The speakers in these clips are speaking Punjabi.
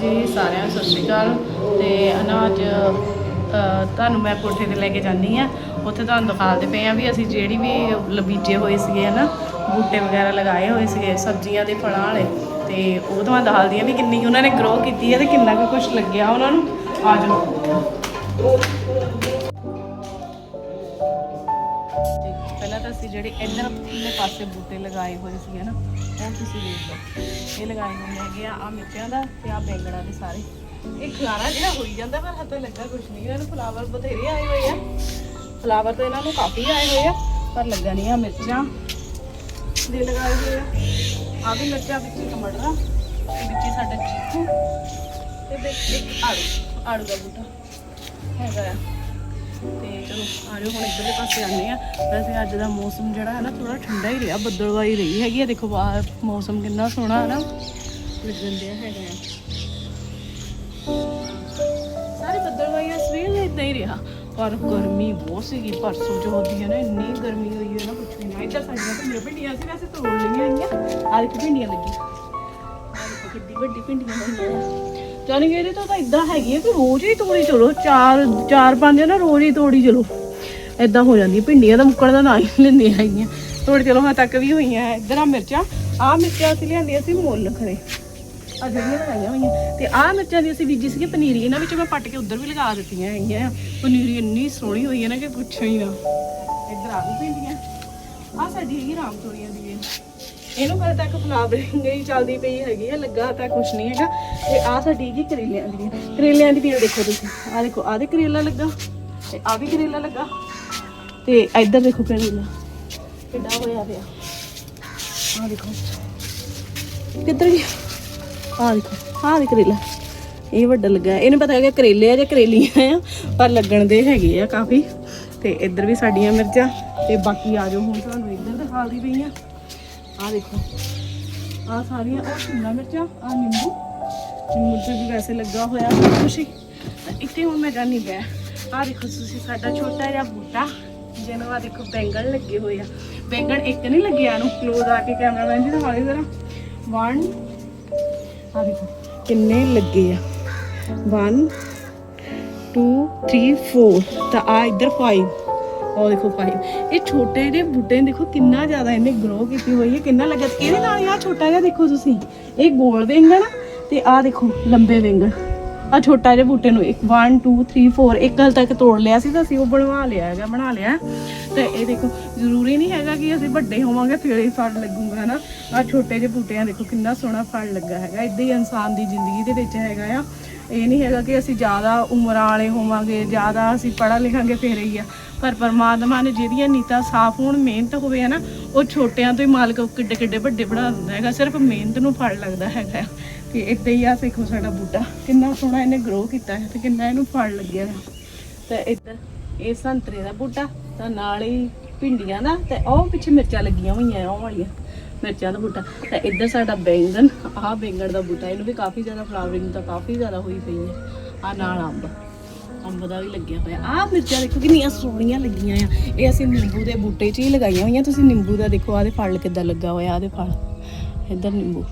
ਜੀ ਸਾਰਿਆਂ ਨੂੰ ਸਤਿ ਸ਼੍ਰੀ ਅਕਾਲ। ਤੇ ਅਨਾਜ ਅ, ਤੁਹਾਨੂੰ ਮੈਂ ਕੋਠੇ ਤੇ ਲੈ ਕੇ ਜਾਂਦੀ ਆ ਉੱਥੇ ਤੁਹਾਨੂੰ ਦਿਖਾਉਂਦੇ ਪਏ ਆ ਵੀ ਅਸੀਂ ਜਿਹੜੀ ਵੀ ਲਬੀਜੇ ਹੋਏ ਸੀਗੇ ਨਾ ਬੂਟੇ ਵਗੈਰਾ ਲਗਾਏ ਹੋਏ ਸੀਗੇ ਸਬਜ਼ੀਆਂ ਦੇ ਫਲਾਂ ਵਾਲੇ। ਤੇ ਉਹ ਤੁਹਾਨੂੰ ਦੱਸਦੀ ਆ ਵੀ ਕਿੰਨੀ ਉਹਨਾਂ ਨੇ ਗਰੋ ਕੀਤੀ ਹੈ ਤੇ ਕਿੰਨਾ ਕੁ ਕੁਝ ਲੱਗਿਆ ਉਹਨਾਂ ਨੂੰ। ਆ ਜਾਓ। ਅਸੀਂ ਜਿਹੜੇ ਇੱਧਰ ਪਰਲੇ ਪਾਸੇ ਬੂਟੇ ਲਗਾਏ ਹੋਏ ਸੀਗੇ ਨਾ, ਉਹ ਤੁਸੀਂ ਦੇਖ ਲਓ। ਇਹ ਲਗਾਏ ਹੋਏ ਹੈਗੇ ਆ ਆ ਮਿਰਚਾਂ ਦਾ ਤੇ ਆ ਬੈਂਗਣਾ ਦੇ ਸਾਰੇ। ਇਹ ਖਲਾਰਾ ਜਿਹੜਾ ਹੋਈ ਜਾਂਦਾ, ਪਰ ਹੱਥੇ ਲੱਗਾ ਕੁਝ ਨਹੀਂ। ਇਹਨਾਂ ਨੂੰ ਫਲਾਵਰ ਬਥੇਰੇ ਆਏ ਹੋਏ ਆ। ਫਲਾਵਰ ਤਾਂ ਇਹਨਾਂ ਨੂੰ ਕਾਫੀ ਆਏ ਹੋਏ ਆ, ਪਰ ਲੱਗਾ ਨਹੀਂ ਆ ਮਿਰਚਾਂ। ਦੇ ਲਗਾਏ ਹੋਏ ਆ। ਆ ਵੀ ਮਿਰਚਾਂ ਵਿੱਚ ਹੀ ਵਿੱਚ ਹੀ ਸਾਡਾ ਚੀਕੂ ਤੇ ਵਿੱਚ ਇੱਕ ਆੜੂ ਆੜੂ ਦਾ ਬੂਟਾ ਹੈਗਾ ਆ। ਤੇ ਚਲੋ ਆ ਜਾਓ ਹੁਣ ਇੱਧਰਲੇ ਪਾਸੇ ਆਉਂਦੇ ਆ ਵੈਸੇ ਅੱਜ ਦਾ ਮੌਸਮ ਜਿਹੜਾ ਹੈ ਨਾ ਥੋੜਾ ਠੰਡਾ ਹੀ ਰਿਹਾ ਬੱਦਲਵਾਈ ਰਹੀ ਹੈਗੀ ਆ ਦੇਖੋ ਬਾਹਰ ਮੌਸਮ ਕਿੰਨਾ ਸੋਹਣਾ ਹੈ ਨਾ। ਲੱਗਣ ਦਿਆ ਹੈਗਾ ਸਾਰੇ ਬੱਦਲਵਾਈ ਸਵੇਰ ਦਾ ਇਦਾਂ ਹੀ ਰਿਹਾ। ਪਰ ਗਰਮੀ ਬਹੁਤ ਸੀਗੀ ਪਰਸੋਂ ਜੋ ਹੁੰਦੀ ਹੈ ਨਾ ਇੰਨੀ ਗਰਮੀ ਹੋਈ ਹੈ ਨਾ ਕੁਛ ਵੀ ਨਾ। ਇੱਧਰ ਸਾਡੀਆਂ ਭਿੰਡੀਆਂ ਭਿੰਡੀਆਂ ਸੀ ਵੈਸੇ ਤੋੜ ਲਈਆਂ ਆਈਆਂ ਦੇਖੋ ਭਿੰਡੀਆਂ ਲੱਗੀਆਂ। ਦੇਖੋ ਕਿੱਡੀ ਵੱਡੀ ਭਿੰਡੀਆਂ ਹੋਈਆਂ। ਜਾਨੀ ਕਿ ਇਹਦੇ ਤੋਂ ਤਾਂ ਇਦਾਂ ਹੈਗੀ ਹੈ ਕਿ ਰੋਜ਼ ਹੀ ਤੋੜੀ ਚਲੋ, ਚਾਰ ਚਾਰ ਪੰਜ ਨਾ ਰੋਜ਼ ਹੀ ਤੋੜੀ ਚਲੋ। ਇਦਾਂ ਹੋ ਜਾਂਦੀ ਭਿੰਡੀਆਂ ਦਾ ਮੁੱਕਣ ਦਾ ਨਾਂ ਹੀ ਲੈਂਦੀਆਂ ਹੈਗੀਆਂ। ਤੋੜ ਚਲੋ ਹਾਂ ਤੱਕ ਵੀ ਹੋਈਆਂ, ਇਧਰ ਆ ਮਿਰਚਾਂ ਆ ਮਿਰਚਾਂ ਅਸੀਂ ਲਿਆਂਦੀਆਂ ਸੀ ਮੁੱਲ ਖਰੇ। ਆ ਜਿਹੜੀਆਂ ਲਗਾਈਆਂ ਹੋਈਆਂ, ਤੇ ਆਹ ਮਿਰਚਾਂ ਦੀ ਅਸੀਂ ਬੀਜੀ ਸੀਗੀ ਪਨੀਰੀ, ਇਹਨਾਂ ਵਿੱਚ ਮੈਂ ਪੱਟ ਕੇ ਉੱਧਰ ਵੀ ਲਗਾ ਦਿੱਤੀਆਂ ਹੈਗੀਆਂ ਪਨੀਰੀ ਇੰਨੀ ਸੋਹਣੀ ਹੋਈ ਹੈ ਨਾ ਕਿ ਪੁੱਛੋ ਹੀ ਨਾ। ਇੱਧਰ ਆ ਵੀ ਪਿੰਡੀਆਂ ਆ ਸਾਡੀ ਹੈਗੀ ਰਾਮ ਤੋਰੀਆਂ ਦੀ ਵੇਲ ਇਹਨੂੰ ਕਦੇ ਤੱਕ ਫਲਾਵਰਿੰਗ ਹੀ ਚੱਲਦੀ ਪਈ ਹੈਗੀ ਆ ਲੱਗਾ ਤਾਂ ਕੁਝ ਨਹੀਂ ਹੈਗਾ। ਤੇ ਆ ਸਾਡੀ ਹੈਗੀ ਕਰੇਲਿਆਂ ਦੀ ਕਰੇਲਿਆਂ ਦੀ ਵੇਲ ਦੇਖੋ ਤੁਸੀਂ। ਆ ਦੇਖੋ ਆ ਦੇ ਕਰੇਲਾ ਲੱਗਾ ਤੇ ਆ ਵੀ ਕਰੇਲਾ ਲੱਗਾ। ਤੇ ਇੱਧਰ ਦੇਖੋ ਕਰੇਲਾ, ਕਿੱਡਾ ਹੋਇਆ ਪਿਆ। ਆ ਦੇਖੋ। ਕਿੱਧਰ ਗਿਆ? ਆ ਦੇਖੋ ਆ ਦੇ ਕਰੇਲਾ। ਇਹ ਵੱਡਾ ਲੱਗਾ। ਇਹਨੂੰ ਪਤਾ ਹੈਗਾ ਕਰੇਲੇ ਆ ਜਾਂ ਕਰੇਲੀਆਂ ਆ, ਪਰ ਲੱਗਣ ਦੇ ਹੈਗੇ ਆ ਕਾਫੀ। ਤੇ ਇੱਧਰ ਵੀ ਸਾਡੀਆਂ ਮਿਰਚਾਂ ਤੇ ਬਾਕੀ ਆ ਜਾਓ। ਹੁਣ ਤੁਹਾਨੂੰ ਇੱਧਰ ਦਿਖਾਉਂਦੀ ਪਈ ਆ। ਆ ਦੇਖੋ। ਆ ਸਾਰੀਆਂ, ਉਹ ਸ਼ਿਮਲਾ ਮਿਰਚਾਂ, ਆ ਨਿੰਬੂ। ਨਿੰਬੂ ਤੇ ਵੀ ਵੈਸੇ ਲੱਗਾ ਹੋਇਆ ਸਭ ਕੁਛ ਹੀ। ਤਾਂ ਇੱਥੇ ਹੁਣ ਮੈਂ ਜਾਣੀ ਪਿਆ ਆ ਦੇਖੋ ਤੁਸੀਂ, ਸਾਡਾ ਛੋਟਾ ਜਿਹਾ ਬੂਟਾ, ਜਿਹਨੂੰ ਆ ਦੇਖੋ ਬੈਂਗਣ ਲੱਗੇ ਹੋਏ ਆ। ਬੈਂਗਣ ਇੱਕ ਨਹੀਂ ਲੱਗਿਆ ਇਹਨੂੰ। ਕਲੋਜ਼ ਆ ਕੇ ਕੈਮਰਾਮੈਨ ਜੀ ਦਿਖਾ ਦਿਖਾਓ ਜ਼ਰਾ। 1 ਆ ਦੇਖੋ, ਕਿੰਨੇ ਲੱਗੇ ਆ। 1 2 3 4 ਤਾਂ ਆ ਇੱਧਰ 5 ਉਹ ਦੇਖੋ 5 ਇਹ ਛੋਟੇ ਜਿਹੇ ਬੂਟੇ ਦੇਖੋ ਕਿੰਨਾ ਜ਼ਿਆਦਾ ਇਹਨੇ ਗਰੋ ਕੀਤੀ ਹੋਈ ਹੈ, ਕਿੰਨਾ ਲੱਗਿਆ। ਇਹਦੇ ਨਾਲ ਹੀ ਆ ਛੋਟਾ ਜਿਹਾ ਦੇਖੋ ਤੁਸੀਂ? ਇਹ ਗੋਲ ਵੈਂਗਣ ਆ ਤੇ ਆ ਦੇਖੋ ਲੰਬੇ ਵੈਂਗਣ ਆ ਛੋਟਾ ਜਿਹਾ ਬੂਟੇ ਨੂੰ ਇੱਕ 1 2 3 4 ਇੱਕ ਹਲ ਤੱਕ ਤੋੜ ਲਿਆ ਸੀ ਤਾਂ ਅਸੀਂ ਉਹ ਬਣਵਾ ਲਿਆ ਹੈਗਾ, ਬਣਾ ਲਿਆ। ਤੇ ਇਹ ਦੇਖੋ, ਜ਼ਰੂਰੀ ਨਹੀਂ ਹੈਗਾ ਕਿ ਅਸੀਂ ਵੱਡੇ ਹੋਵਾਂਗੇ, ਫਿਰ ਹੀ ਫਲ ਲੱਗੂਗਾ ਨਾ। ਆ ਛੋਟੇ ਜਿਹੇ ਬੂਟਿਆਂ ਦੇਖੋ, ਕਿੰਨਾ ਸੋਹਣਾ ਫਲ ਲੱਗਾ ਹੈਗਾ। ਇਦਾਂ ਹੀ ਇਨਸਾਨ ਦੀ ਜ਼ਿੰਦਗੀ ਦੇ ਵਿੱਚ ਹੈਗਾ ਆ। ਇਹ ਨਹੀਂ ਹੈਗਾ ਕਿ ਅਸੀਂ ਜ਼ਿਆਦਾ ਉਮਰਾਂ ਵਾਲੇ ਹੋਵਾਂਗੇ, ਜ਼ਿਆਦਾ ਅਸੀਂ ਪੜ੍ਹਾ ਲਿਖਾਂਗੇ ਫਿਰ ਹੀ ਆ। ਪਰ ਪਰਮਾਤਮਾ ਨੇ ਜਿਹਦੀਆਂ ਨੀਤਾਂ ਸਾਫ਼ ਹੋਣ, ਮਿਹਨਤ ਹੋਵੇ ਹੈ ਨਾ ਉਹ ਛੋਟਿਆਂ ਤੋਂ ਹੀ ਮਾਲਕ ਕਿੱਡੇ ਕਿੱਡੇ ਵੱਡੇ ਬਣਾ ਦਿੰਦਾ ਹੈਗਾ। ਸਿਰਫ ਮਿਹਨਤ ਨੂੰ ਫਲ ਲੱਗਦਾ ਹੈਗਾ ਤੇ ਇੱਦਾਂ ਹੀ ਆ, ਦੇਖੋ ਸਾਡਾ ਬੂਟਾ। ਕਿੰਨਾ ਸੋਹਣਾ ਇਹਨੇ ਗਰੋ ਕੀਤਾ ਹੈ ਤੇ ਕਿੰਨਾ ਇਹਨੂੰ ਫਲ ਲੱਗਿਆ ਹੈ ਤੇ ਇੱਧਰ ਇਹ ਸੰਤਰੇ ਦਾ ਬੂਟਾ, ਤਾਂ ਨਾਲ ਹੀ ਭਿੰਡੀਆਂ ਦਾ, ਤੇ ਉਹ ਪਿੱਛੇ ਮਿਰਚਾਂ ਲੱਗੀਆਂ ਹੋਈਆਂ ਉਹ ਵਾਲੀਆਂ ਮਿਰਚਾਂ ਦਾ ਬੂਟਾ। ਤੇ ਇੱਧਰ ਸਾਡਾ ਬੈਂਗਣ, ਆਹ ਬੈਂਗਣ ਦਾ ਬੂਟਾ, ਇਹਨੂੰ ਵੀ ਕਾਫੀ ਜ਼ਿਆਦਾ ਫਲਾਵਰਿੰਗ ਤਾਂ ਕਾਫੀ ਜ਼ਿਆਦਾ ਹੋਈ ਪਈ ਹੈ। ਆ ਨਾਲ ਅੰਬ। ਅੰਬ ਦਾ ਵੀ ਲੱਗਿਆ ਹੋਇਆ। ਆਹ ਮਿਰਚਾਂ ਦੇਖੋ ਕਿੰਨੀਆਂ ਸੋਹਣੀਆਂ ਲੱਗੀਆਂ ਆ। ਇਹ ਅਸੀਂ ਨਿੰਬੂ ਦੇ ਬੂਟੇ 'ਚ ਹੀ ਲਗਾਈਆਂ ਹੋਈਆਂ। ਤੁਸੀਂ ਨਿੰਬੂ ਦਾ ਦੇਖੋ ਆਦੇ ਫਲ ਕਿੱਦਾਂ ਲੱਗਾ ਹੋਇਆ ਆਦੇ ਫਲ। ਇੱਧਰ ਨਿੰਬੂ।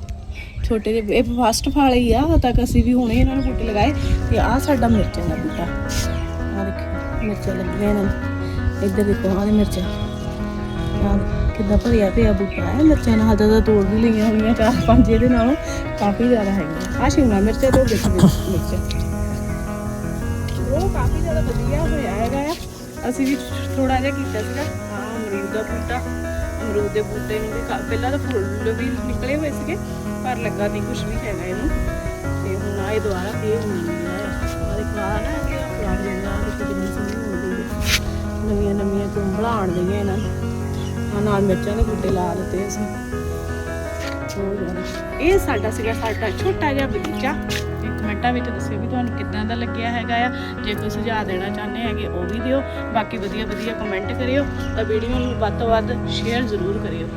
ਛੋਟੇ ਜਿਹੇ, ਇਹ ਫਸਟ ਫਲ ਹੀ ਆ, ਹਜੇ ਤੱਕ ਅਸੀਂ ਵੀ ਹੁਣੇ ਇਹਨਾਂ ਨੂੰ ਬੂਟੇ ਲਗਾਏ। ਤੇ ਆਹ ਸਾਡਾ ਮਿਰਚਾਂ ਦਾ ਬੂਟਾ। ਆਹ ਦੇਖੋ, ਮਿਰਚਾਂ ਲੱਗੀਆਂ ਇਹਨਾਂ ਨੂੰ। ਇੱਧਰ ਦੇਖੋ, ਆਹ ਮਿਰਚਾਂ। ਆਹ ਕਿੱਦਾਂ ਭਰਿਆ ਪਿਆ ਬੂਟਾ ਹੈ। ਮਿਰਚਾਂ ਨਾਲ ਹਜੇ ਦਾ ਤੋੜ ਵੀ ਲਈਆਂ ਹੋਈਆਂ ਚਾਰ ਪੰਜ ਇਹਦੇ ਨਾਲੋਂ ਕਾਫੀ ਜ਼ਿਆਦਾ ਹੈਗੀਆਂ। ਆਹ ਸ਼ਿਮਲਾ ਮਿਰਚਾਂ ਤੋਂ ਦੇਖੋ ਮਿਰਚਾਂ। ਵਧੀਆ ਹੋਇਆ ਹੈਗਾ ਆ। ਅਸੀਂ ਵੀ ਥੋੜਾ ਜਿਹਾ ਕੀਤਾ ਸੀਗਾ। ਹਾਂ ਅਮਰੂਦ ਦਾ ਬੂਟਾ, ਅਮਰੂਦ ਦੇ ਬੂਟੇ ਨੂੰ ਵੀ ਕਾ- ਪਹਿਲਾਂ ਤਾਂ ਫੁੱਲ ਵੀ ਨਿਕਲੇ ਹੋਏ ਸੀਗੇ, ਪਰ ਲੱਗਾ ਨਹੀਂ ਕੁਝ ਵੀ ਹੈਗਾ ਇਹਨੂੰ। ਤੇ ਹੁਣ ਆਏ ਦੁਬਾਰਾ ਇਹ ਹੁਣ ਆ ਦੇਖੋ ਆ ਨਾ ਕਿ ਫਲਾਵਰ ਜਿਹੜਾ ਦੇਖੋ ਕਿੰਨੀ ਸੋਹਣੀ ਹੋ ਹੈ। ਨਵੀਆਂ ਨਵੀਆਂ ਕੁੰਬਲਾਂ ਆਣ ਗਈਆਂ ਇਹਨਾਂ ਨੂੰ। ਆਹ ਨਾਲ ਮਿਰਚਾਂ ਦੇ ਬੂਟੇ ਲਾ ਦਿੱਤੇ ਅਸੀਂ। ਬਹੁਤ ਜ਼ਿਆਦਾ। ਇਹ ਸਾਡਾ ਸੀਗਾ ਸਾਡਾ ਛੋਟਾ ਜਿਹਾ ਬਗੀਚਾ। ਕਮੈਂਟਾਂ ਵਿੱਚ ਦੱਸਿਓ ਵੀ ਤੁਹਾਨੂੰ ਕਿੱਦਾਂ ਦਾ ਲੱਗਿਆ ਹੈਗਾ ਆ। ਜੇ ਕੋਈ ਸੁਝਾਅ ਦੇਣਾ ਚਾਹੁੰਦੇ ਹੈਗੇ, ਉਹ ਵੀ ਦਿਓ। ਬਾਕੀ ਵਧੀਆ ਵਧੀਆ ਕਮੈਂਟ ਕਰਿਓ। ਤਾਂ ਵੀਡੀਓ ਨੂੰ ਵੱਧ ਤੋਂ ਵੱਧ ਸ਼ੇਅਰ ਜ਼ਰੂਰ ਕਰਿਓ।